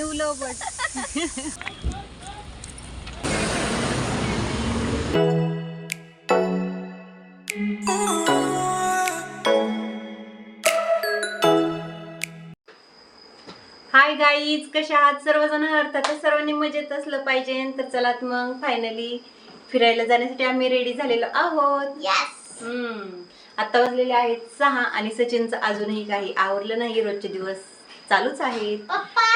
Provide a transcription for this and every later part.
New love but hi guys कशा आहात? सर्वजण अर्थातच सर्वांनी मजेत असलं पाहिजे. तर चलात मग फायनली फिरायला जाण्यासाठी आम्ही रेडी झालेलो आहोत. हम्म. आता वाजलेले आहेत सहा आणि सचिनचं अजूनही काही आवरलं नाही रोजचे दिवस. चालूच आहेत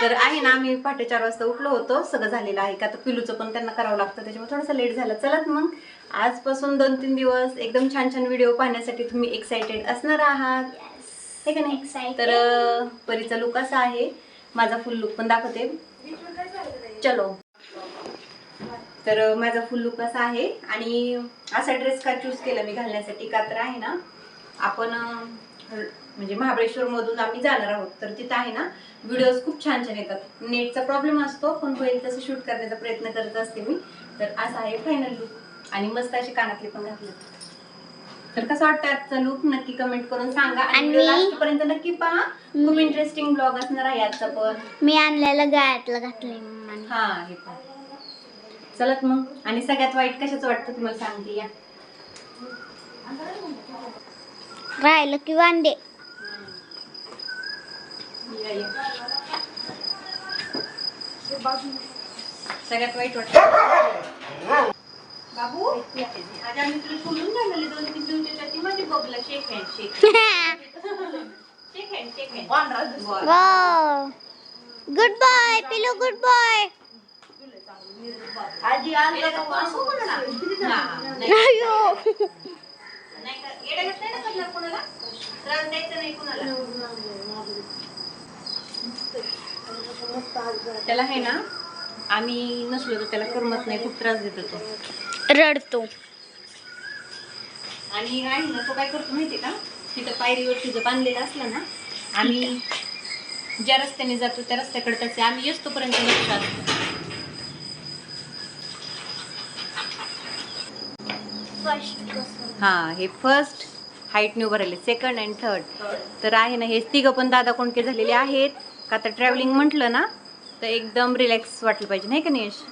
तर आहे ना आम्ही पहाटे चार वाजता उठलो होतो. सगळं झालेलं आहे का? तर पिलूचं पण त्यांना करावं लागतं. त्याच्यामुळे थोडंसं लेट झालं. चलत मग. आजपासून दोन तीन दिवस एकदम छान छान व्हिडिओ पाहण्यासाठी तुम्ही एक्साइटेड असणार आहात. हे का नाही. तर परीचा लुक असा आहे. माझा फुल लुक पण दाखवते. चलो. तर माझा फुल लुक असा आहे. आणि असा ड्रेस का चूज केला मी घालण्यासाठी? का तर आहे ना. आपण म्हणजे महाबळेश्वर मधून आम्ही जाणार आहोत. तर तिथं आहे ना व्हिडिओज खूप छान छान येतात. नेटचा प्रॉब्लेम असतो पण होईल तसं शूट करण्याचा प्रयत्न करत असते मी. तर असा आहे फायनल लुक आणि मस्त असे कानातले पण घातले. तर कसं वाटतं आजचा लुक नक्की कमेंट करून सांगा. आणि लास्ट पर्यंत नक्की पहा. खूप इंटरेस्टिंग ब्लॉग असणार आहे आजचा पण. मी आणलेलं गायतलं घातलंय मम्माने. हा हे पण चलत मग. आणि सगळ्यात वाईट कशाचं वाटतं तुम्हाला सांगते या. राहिलं की या. सगळ्यात वाईट वाटत. बाबू आज आम्ही तुला सोडून झालेले दोन तीन दिवसाच्या माझी बघला shake hand shake shake hand shake hand good boy pillow good boy आजी असं ना. अयो. नाही का- येडं घात नाही ना करणार कोणाला? त्रास द्यायचा नाही कोणाला. त्याला आहे ना आम्ही नसलो तर त्याला करमत नाही खूप त्रास देतो तो. रडतो. आणि आहे ना तो काय करतो माहितीये का? तिथं पायरीवरती जर बांधलेलं असलं ना आम्ही ज्या रस्त्याने जातो त्या रस्त्याकडे त्याचे आम्ही येतोपर्यंत लक्ष असतो. हा हे फर्स्ट हाईट न्यू भरले सेकंड अँड थर्ड तर आहे ना हे तिघं पण दादा कोणके झालेले आहेत. का तर ट्रॅव्हलिंग म्हटलं ना तर एकदम रिलॅक्स वाटलं पाहिजे नाही का आता.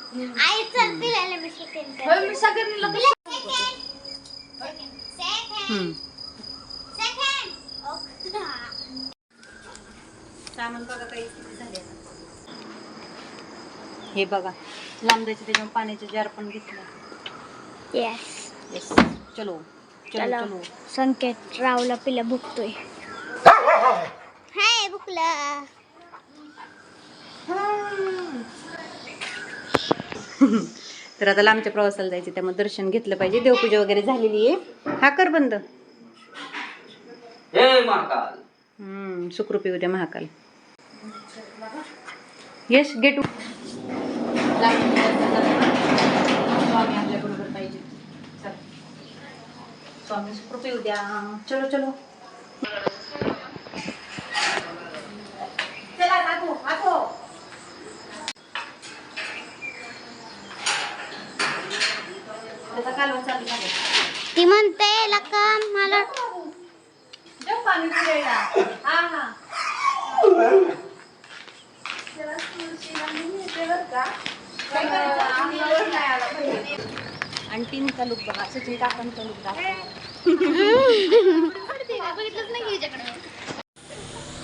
हे बघा लांब जायचे त्याच्यावर पाण्याचे जार पण घेतलं. येस येस चलो चलो चलो. संकेत रावला पिला भुकतोय. हाय भुकला. तर आता लांबच्या प्रवासाला जायचे त्यामुळे दर्शन घेतलं पाहिजे. देवपूजा वगैरे झालेली आहे. हा कर बंद. हे महाकाल. हम्म सुखरूपी उद्या महाकाल. यश गेट स्वामी आपल्या बरोबर पाहिजे चल. स्वामी सुखरूपी उद्या चलो चलो चला त्याचा कालवा चालू झाला ती म्हणते का मला जाऊ पाणी हा हा आणि तीन तालुक बघा सचिन काकांचा तालुक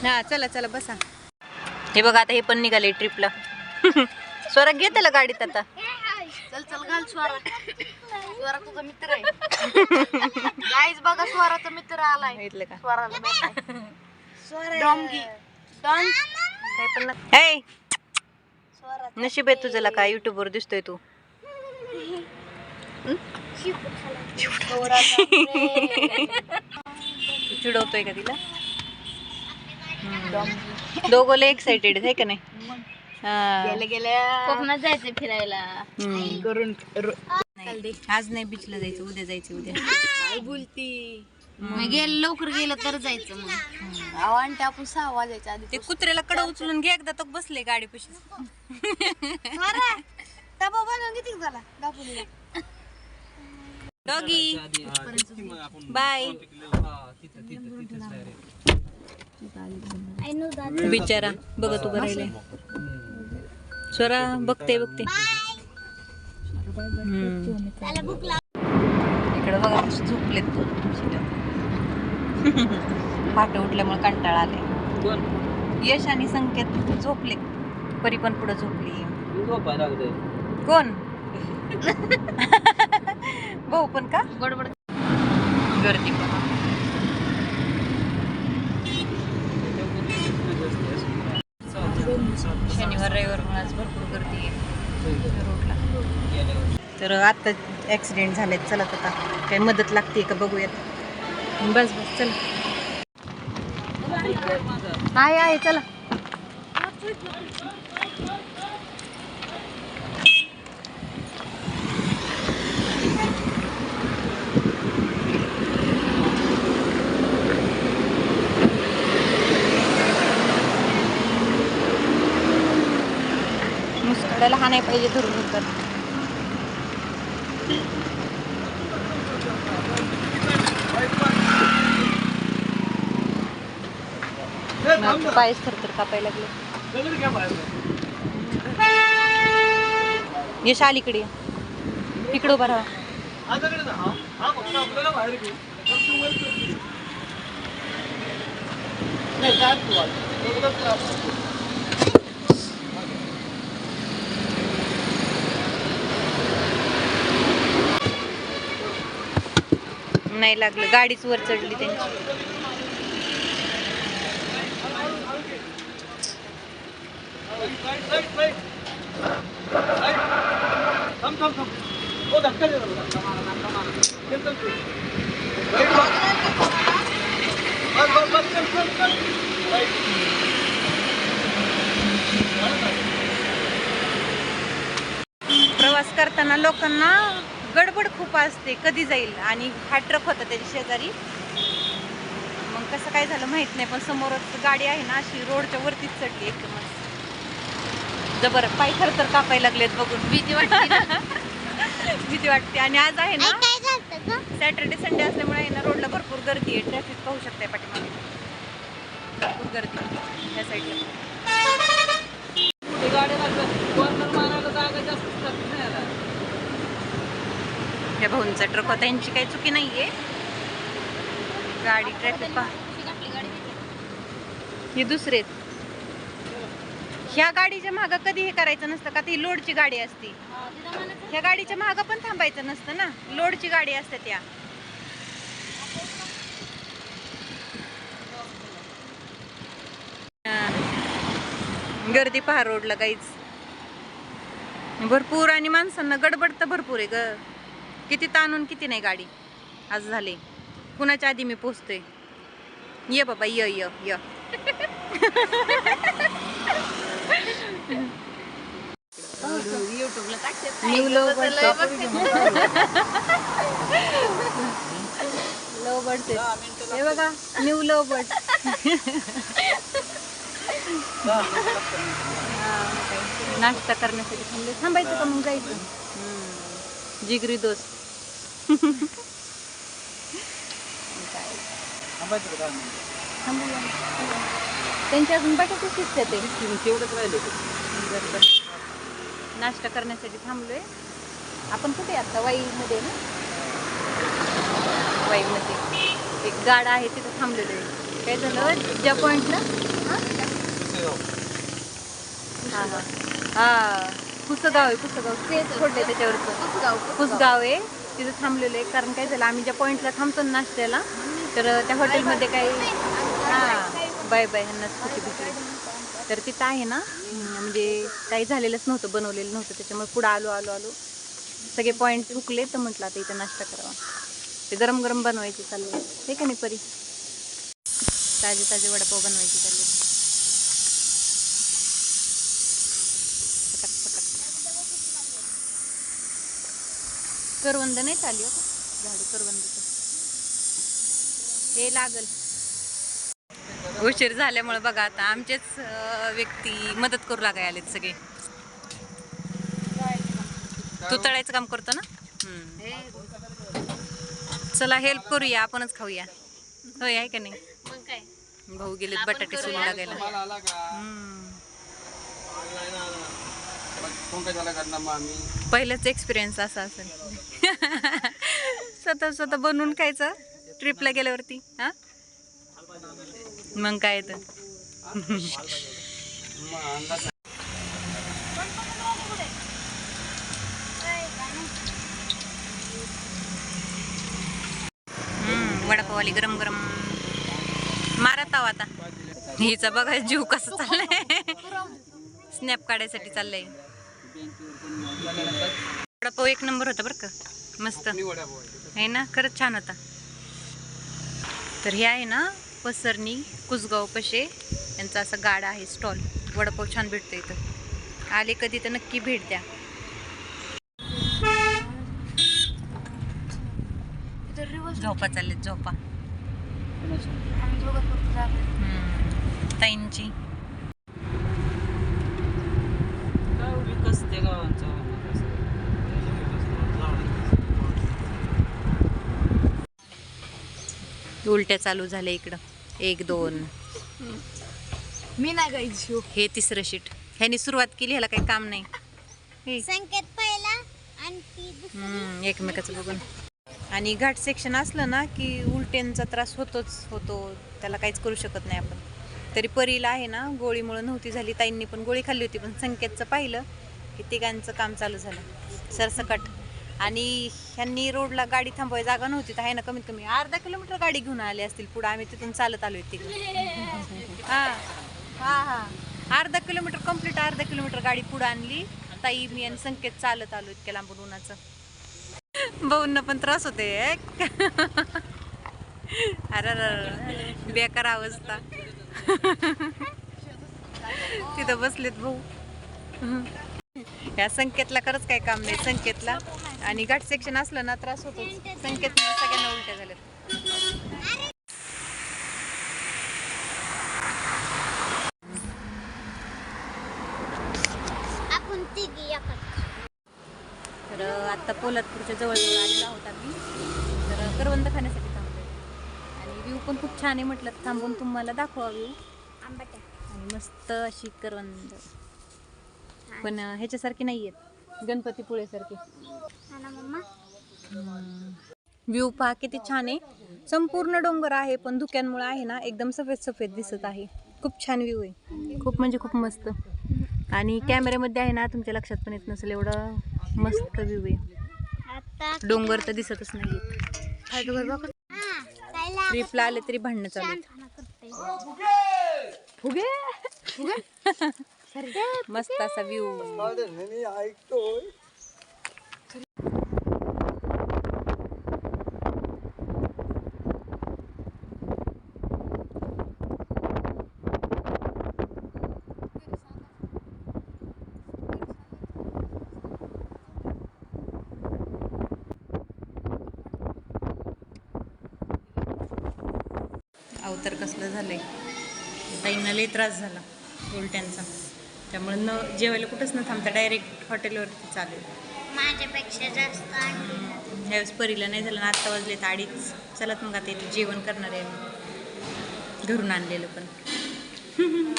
हा चला चला बसा. हे बघा आता हे पण निघाले ट्रिपला स्वरा घे त्याला गाडीत आता. चल चल घाल स्वरा. स्वरा तुझा मित्र आहे. गाईज बघा स्वराचा मित्र आलाय. बघितलं का? स्वराला. डोंगी. डॉन काय पण नशीब आहे तुझं का युट्यूब वर दिसतोय तू तू. चिडवतोय का तिला? दोघं एक्साइटेड आहे का नाही? हा. गेल्या गेल्या कोकणात जायचं फिरायला. करून. आज नाही बीचला जायचं उद्या जायचं उद्या. काय बोलती? मग गेलं लवकर गेलं तर जायचं मग आवांटे आपण सहा वाजायच्या आधी ते कुत्र्याला कडा उचलून घे एकदा तो बसले गाडी पशी डबा बनवून किती झाला दाखवून डॉगी बाय. बिचारा बघ तू राहिले स्वरा बघते बघते. इकडं बघा कशी झोपलेत तू पहाटे उठल्यामुळे कंटाळा आले यश आणि संकेत झोपले परी पण पुढे झोपली. कोण? भाऊ पण का? गडबड. गर्दी पण. शनिवार रविवार म्हणून आज भरपूर गर्दी आहे. रोडला. तर आता ऍक्सिडेंट झालेत. चला आता काही मदत लागते का बघूयात. बस बस चला. आहे आहे चला. मुसकड्याला हा नाही पाहिजे धरून उतर पायच थरथर कापायला लागले. यश अलीकडे ये. इकडं उभा राहा. नाही लागलं. गाडीच वर चढली त्यांची. प्रवास करताना लोकांना गडबड खूप असते कधी जाईल आणि हा ट्रक होता त्याच्या शेजारी. मग कसं काय झालं माहीत नाही पण समोरच गाडी आहे ना अशी रोडच्या वरतीच चढली एकदमच जबर पाय खर तर कापायला लागलेत बघून. भीती वाटते भीती वाटते. आणि आज आहे ना सॅटर्डे संडे असल्यामुळे आहे ना रोडला भरपूर गर्दी आहे. ट्रॅफिक पाहू शकते पाठीमागे. भरपूर गर्दी त्या साईडला आपल्या भाऊंचा ट्रक होता. यांची काही चुकी नाहीये. गाडी ट्रॅफिक पहा. हे दुसरे ह्या गाडीच्या माग कधी हे करायचं नसतं का? ती लोडची गाडी असती. ह्या गाडीच्या माग पण थांबायचं नसतं ना? लोडची गाडी असते त्या. गर्दी पहा रोडला काहीच भरपूर आणि माणसांना गडबड तर भरपूर आहे ग. किती ताणून किती नाही गाडी. आज झाले. कुणाच्या आधी मी पोचतोय ये बाबा य य य. न्यू लो लो बर्ड हे बघा न्यू लो बर्ड नाश्ता करण्यासाठी थांबले थांबायचं का मग जायचं. जिगरी दोस्त. त्यांच्या अजून बटाटे शिजते ते. बरं, बरं. नाश्ता करण्यासाठी थांबलोय. आपण कुठे आता? वाईमध्ये ना? वाईमध्ये. एक गाडा आहे तिथं थांबलेलो आहे. काय झालं? ज्या पॉईंटला हा? हा. हा. पुसगाव आहे पुसगाव. तेच सोडले त्याच्यावरचं. पुसगाव आहे. तिथं थांबलेलं आहे. कारण काय झालं आम्ही ज्या पॉईंटला थांबतो ना नाश्त्याला तर त्या हॉटेलमध्ये काही हां बाय बाय ह्यांना स्कूटी भेटली तर तिथं आहे ना म्हणजे काही झालेलंच नव्हतं बनवलेलं नव्हतं. त्याच्यामुळे पुढं आलो आलो आलो. सगळे पॉईंट हुकले तर म्हटलं आता इथं नाश्ता करावा. ते गरम गरम बनवायचे चालले. हे का नाही परी? ताजे ताजे वडापाव बनवायचे चालले. करवंद नाही चालली हो. का झाडी करवंदीचं हे लागल. उशीर झाल्यामुळे बघा आता आमचेच व्यक्ती मदत करू लागाय आलेत सगळे. तू तळायचं काम करतो ना. चला हेल्प करूया आपणच खाऊया. होय आहे का नाही? मग काय? भाऊ गेलेत बटाटे सोलू लागायला. हम्म. मग आम्ही? पहिलाच एक्सपिरियन्स असा असेल. स्वतः स्वतः बनवून खायचं ट्रिपला गेल्यावरती हा? मग काय तर. वडापावाली गरम गरम. मारत आहो आता. हिचा बघा जीव कसा चाललाय. स्नॅप काढायसाठी चाललंय. वडापाव एक नंबर होता बरं का. मस्त. आहे ना? खरंच छान होता. तर हे आहे ना पसरणी कुसगाव पशे. यांचा असा गाडा आहे स्टॉल. वडापाव छान भेटतो इथं. आले कधी तर नक्की भेट द्या. झोपा चालले झोपा. ताईंची. उलट्या चालू झाल्या इकडं. एक दोन. मी नाही गायची हे तिसरं शीट. ह्यानी सुरुवात केली ह्याला काही काम नाही. हे. संकेत पहिला आणि ती दुसरी. हम्म, एकमेकाचं बघून. आणि घाट सेक्शन असलं ना की उलट्यांचा त्रास होतोच होतो. त्याला काहीच करू शकत नाही आपण. तरी परीला आहे ना गोळीमुळे नव्हती झाली ताईंनी पण गोळी खाल्ली होती पण संकेतचं पाहिलं की तिघांचं काम चालू झालं. सरसकट. आणि ह्यांनी रोडला गाडी थांबवाय जागा नव्हती तर आहे ना कमीत कमी अर्धा किलोमीटर गाडी घेऊन आले असतील पुढे. आम्ही तिथून चालत आलोय तिकडे. हा हा हा. अर्धा किलोमीटर कंप्लीट अर्धा किलोमीटर गाडी पुढे आणली. ताई मी आणि संकेत चालत आलो इतक्या लांबून उन्हाचं. भाऊंना पण त्रास होते अरे अरे बेकार अवस्था. तिथं बसलेत भाऊ. या संकेतला खरंच काही काम नाही संकेतला. आणि घाट सेक्शन असलं ना त्रास होतो. संकेत सगळ्यांना उलट्या झाल्यात. तर आता पोलादपूरच्या जवळ आलेलो आहोत आम्ही. तर करवंद खाण्यासाठी थांबलोय. आणि व्ह्यू पण खूप छान आहे म्हटलं थांबून तुम्हाला दाखवा व्ह्यू आणि मस्त अशी करवंद. पण ह्याच्यासारखी नाही आहेत गणपतीपुळेसारखी मम्मा. व्ह्यू पहा किती छान आहे. संपूर्ण डोंगर आहे पण धुक्यांमुळे आहे ना एकदम सफेद सफेद दिसत आहे. खूप छान व्ह्यू आहे. खूप म्हणजे खूप मस्त. आणि कॅमेऱ्यामध्ये आहे ना तुमच्या लक्षात पण येत नसेल एवढं मस्त व्ह्यू आहे. आता डोंगर तर दिसतच नाही हा ट्रिपला आले तरी भांडणं चालू करते फुगे! मस्त असा व्ह्यू अवतर कसलं झालंय? ताईंना लई त्रास झाला उलट्यांचा. त्यामुळे न जेवायला कुठंच न थांबता डायरेक्ट हॉटेलवरती चालेल माझ्यापेक्षा जास्त ह्यावेळेस परीला नाही झालं ना आत्ता वाजले तर अडीच. चला मग आता इथे जेवण करणार आहे आम्ही. घरून आणलेलं पण.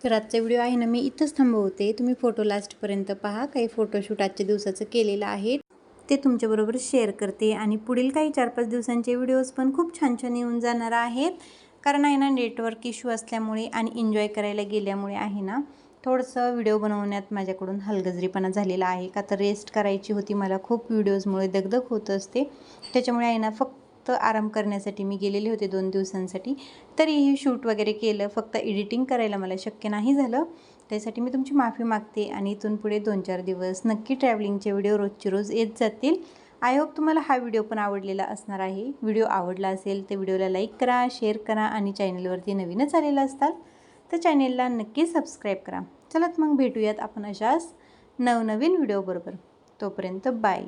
तर आजचा व्हिडिओ आहे ना मी इथंच थांबवते. तुम्ही फोटो लास्टपर्यंत पहा. काही फोटोशूट आजच्या दिवसाचं केलेलं आहे. ते तुमच्याबरोबर शेअर करते. आणि पुढील काही चार पाच दिवसांचे व्हिडिओज पण खूप छान छान येऊन जाणार आहेत. कारण आहे ना नेटवर्क इश्यू असल्यामुळे आणि एन्जॉय करायला गेल्यामुळे आहे ना थोडंसं व्हिडिओ बनवण्यात माझ्याकडून हलगजरीपणा झालेला आहे. का तर रेस्ट करायची होती मला. खूप व्हिडिओजमुळे दगदग होत असते. त्याच्यामुळे आहे ना फक्त आराम करण्यासाठी मी गेलेले होते दोन दिवसांसाठी. तरीही शूट वगैरे केलं. फक्त एडिटिंग करायला मला शक्य नाही झालं. त्यासाठी मी तुमची माफी मागते आणि इथून पुढे दोन चार दिवस नक्की ट्रॅव्हलिंगचे व्हिडिओ रोजचे रोज येत जातील. आय होप तुम्हाला हा व्हिडिओ पण आवडलेला असणार आहे. व्हिडिओ आवडला असेल तर व्हिडिओला लाईक करा शेअर करा आणि चॅनलवरती नवीनच आलेला असताल तर चॅनेलला नक्की सबस्क्राईब करा. चला मग भेटूयात आपण अशाच नवनवीन व्हिडिओबरोबर. तोपर्यंत बाय.